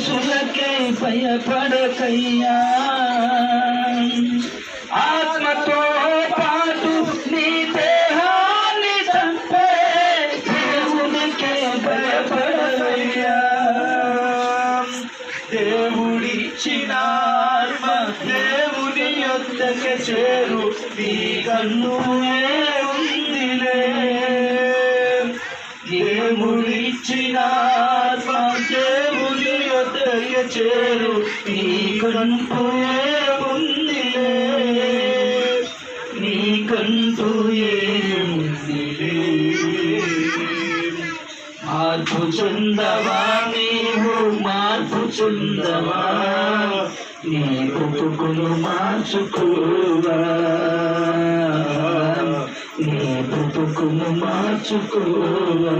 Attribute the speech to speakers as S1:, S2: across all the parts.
S1: सुन के भय पड़ आत्म तो पाटू नीते के भय पड़ कैया
S2: దేవుడి చిన్నార్మ దేవుని యొద్దకి చేరు నీ
S1: దేవుడిచ్చిన దేవుని
S2: యొద్దయ చేరు. నీ కన్ను ఉందిలే
S1: నీ కంటూ మార్పు చెందవా నీవు? మార్పు చెందవా? నీ బ్రతుకును మార్చుకోవా? బ్రతుకును మార్చుకోవా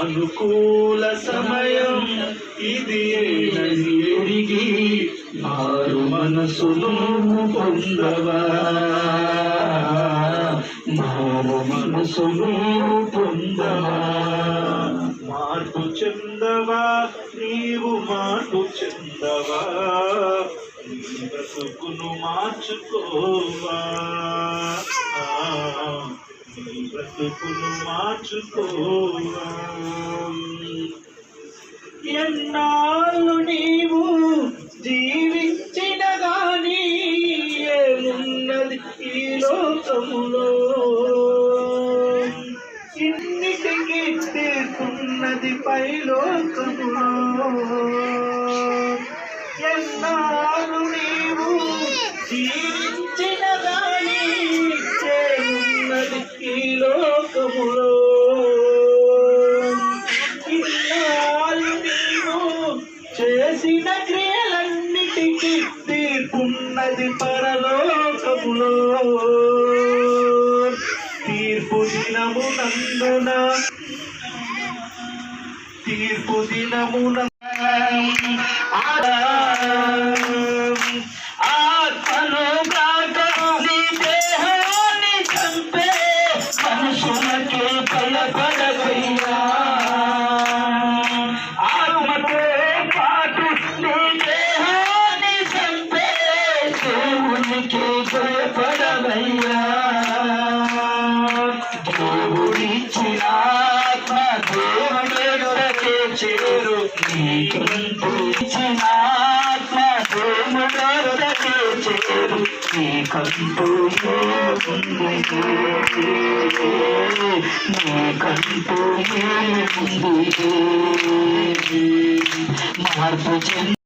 S2: అనుకూల సమయం ఇది ఏనని
S1: ఎరిగి మారు మనసును పొందవా. మారు మనసును పొందవా.
S2: మార్పు చెందవా నీవు మార్పు చెందవా. బ్రతుకును మార్చుకోవా? నీ బ్రతుకును మార్చుకోవా? ఎన్నాళ్ళు నీవు జీవించిన గాని ఏమున్నది ఈ లోకములో? ఇన్నిటికి తీరుతున్నది పై లోకములో? ఎన్నాళ్ళు లోకములో ఇన్నాళ్ళు నీవు చేసిన క్రియలన్నిటికీ తీర్పున్నది పరలోకములో. తీర్పు దినము నందున. తీర్పు దినమున
S1: ఆత్మను నీకంటూ ఏముంది మార్పు చెంది